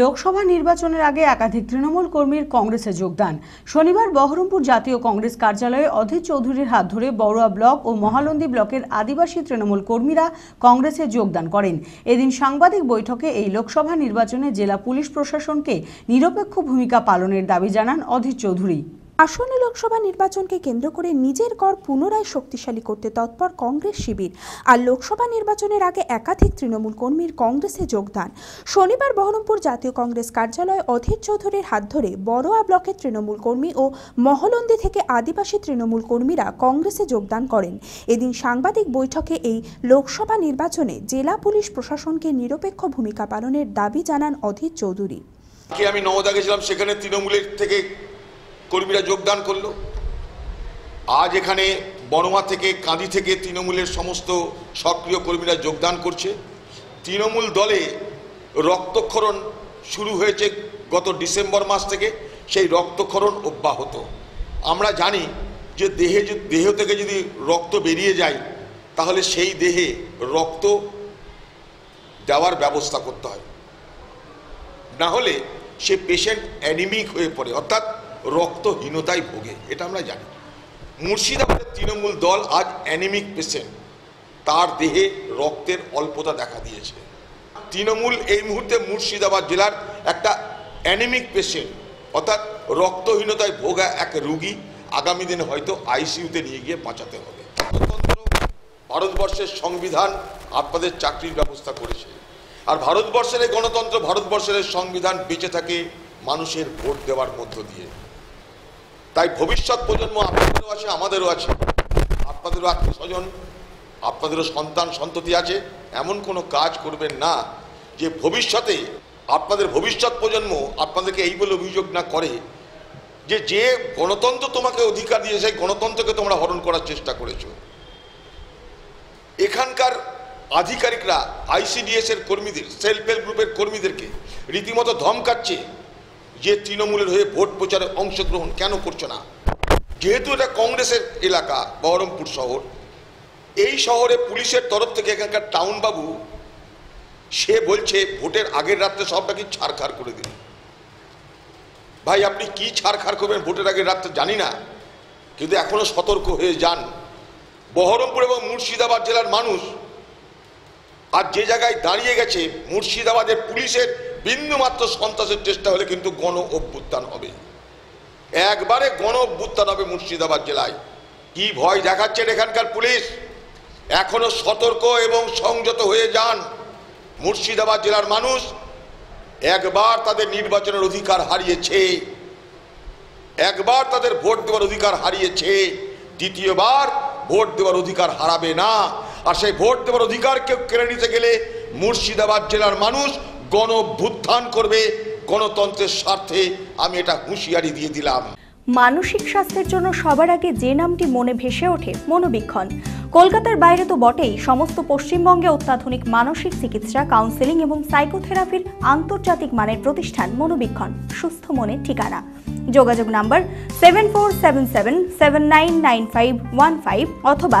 Lok Sabha নির্বাচনের আগে একাধিক তৃণমূল কর্মীর কংগ্রেসে যোগদান। শনিবার বহরমপুর জাতীয় কংগ্রেস কার্যালয়ে অধীর চৌধুরীর হাত ধরে বড়ুয়া ব্লক ও মহালন্দী ব্লকের আদিবাসী তৃণমূল কর্মীরা কংগ্রেসে যোগদান করেন। এদিন সাংবাদিক বৈঠকে এই লোকসভা নির্বাচনে জেলা পুলিশ প্রশাসনকে নিরপেক্ষ ভূমিকা পালনের দাবি জানান অধীর চৌধুরী। আসন্ন লোকসভা নির্বাচনকে কেন্দ্র করে নিজের গড় পুনরায় শক্তিশালী করতে তৎপর কংগ্রেস শিবির। আর লোকসভা নির্বাচনের আগে একাধিক তৃণমূল কর্মীর কংগ্রেসে যোগদান। শনিবার বহরমপুর জাতীয় কংগ্রেস কার্যালয়ে অধীর চৌধুরীর হাত ধরে বড়োয়া ব্লকের তৃণমূল কর্মী ও মহলন্দি থেকে আদিবাসী তৃণমূল কর্মীরা কংগ্রেসে যোগদান করেন। এদিন সাংবাদিক বৈঠকে এই লোকসভা নির্বাচনে জেলা পুলিশ প্রশাসনকে নিরপেক্ষ ভূমিকা পালনের দাবি জানান অধীর চৌধুরী। আমি নওদা গেছিলাম সেখানে তৃণমূলের থেকে কর্মীরা যোগদান করল। আজ এখানে বনমা থেকে, কাঁদি থেকে তৃণমূলের সমস্ত সক্রিয় কর্মীরা যোগদান করছে। তৃণমূল দলে রক্তক্ষরণ শুরু হয়েছে গত ডিসেম্বর মাস থেকে। সেই রক্তক্ষরণ অব্যাহত। আমরা জানি যে দেহে দেহ থেকে যদি রক্ত বেরিয়ে যায়, তাহলে সেই দেহে রক্ত দেওয়ার ব্যবস্থা করতে হয়। না হলে সে পেশেন্ট অ্যানিমিক হয়ে পড়ে। অর্থাৎ রক্তহীনতায় ভোগে, এটা আমরা জানি। মুর্শিদাবাদের তৃণমূল দল আজ অ্যানিমিক পেশেন্ট তার দেহে রক্তের অল্পতা দেখা দিয়েছে। তৃণমূল এই মুহূর্তে মুর্শিদাবাদ জেলার একটা অ্যানিমিক পেশেন্ট অর্থাৎ রক্তহীনতায় ভোগা এক রুগী আগামী দিনে হয়তো আইসিইউতে নিয়ে গিয়ে বাঁচাতে হবে। গণতন্ত্র ভারতবর্ষের সংবিধান আপনাদের চাকরির ব্যবস্থা করেছে। আর ভারতবর্ষের গণতন্ত্র ভারতবর্ষের সংবিধান বেঁচে থাকে মানুষের ভোট দেওয়ার মধ্য দিয়ে। তাই ভবিষ্যৎ প্রজন্ম আপনাদেরও আছে, আমাদেরও আছে। আপনাদেরও আত্মীয় স্বজন আপনাদেরও সন্তান সন্ততি আছে। এমন কোনো কাজ করবেন না যে ভবিষ্যতে আপনাদের ভবিষ্যৎ প্রজন্ম আপনাদেরকে এই বলে অভিযোগ না করে যে যে গণতন্ত্র তোমাকে অধিকার দিয়ে, সেই গণতন্ত্রকে তোমরা হরণ করার চেষ্টা করেছ। এখানকার আধিকারিকরা আইসিডিএস এর কর্মীদের সেলফ হেল্প গ্রুপের কর্মীদেরকে রীতিমতো ধমকাচ্ছে যে তৃণমূলের হয়ে ভোট প্রচারে অংশগ্রহণ কেন করছ না? যেহেতু এটা কংগ্রেসের এলাকা, বহরমপুর শহর, এই শহরে পুলিশের তরফ থেকে এখানকার টাউন বাবু সে বলছে, ভোটের আগের রাত্রে সব নাকি ছাড়খাড় করে দিন ভাই, আপনি কি ছাড়খাড় করবেন ভোটের আগের রাত্রে জানি না, কিন্তু এখনও সতর্ক হয়ে যান। বহরমপুর এবং মুর্শিদাবাদ জেলার মানুষ, আর যে জায়গায় দাঁড়িয়ে গেছে, মুর্শিদাবাদের পুলিশের বিন্দুমাত্র সন্ত্রাসের চেষ্টা হলে কিন্তু গণ অভ্যুত্থান হবে। একবারে গণ অভ্যুত্থান হবে মুর্শিদাবাদ জেলায়। কি ভয় দেখাচ্ছেন এখানকার পুলিশ? এখনও সতর্ক এবং সংযত হয়ে যান মুর্শিদাবাদ জেলার মানুষ। একবার তাদের নির্বাচনের অধিকার হারিয়েছে। একবার তাদের ভোট দেওয়ার অধিকার হারিয়েছে। দ্বিতীয়বার ভোট দেওয়ার অধিকার হারাবে না। আর সেই ভোট দেওয়ার অধিকার কেউ কেড়ে নিতে গেলে মুর্শিদাবাদ জেলার মানুষ গণভ্যুত্থান করবে, গণতন্ত্রের স্বার্থে আমি এটা হুঁশিয়ারি দিয়ে দিলাম। মানসিক স্বাস্থ্যের জন্য সবার আগে যে নামটি মনে ভেসে ওঠে, মনোবীক্ষণ। কলকাতার বাইরে তো বটেই, সমস্ত পশ্চিমবঙ্গে অত্যাধুনিক মানসিক চিকিৎসা কাউন্সেলিং এবং সাইকোথেরাপির আন্তর্জাতিক মানের প্রতিষ্ঠান, মনোবীক্ষণ, সুস্থ মনের ঠিকানা। যোগাযোগ number seven four seven seven seven nine nine five one five অথবা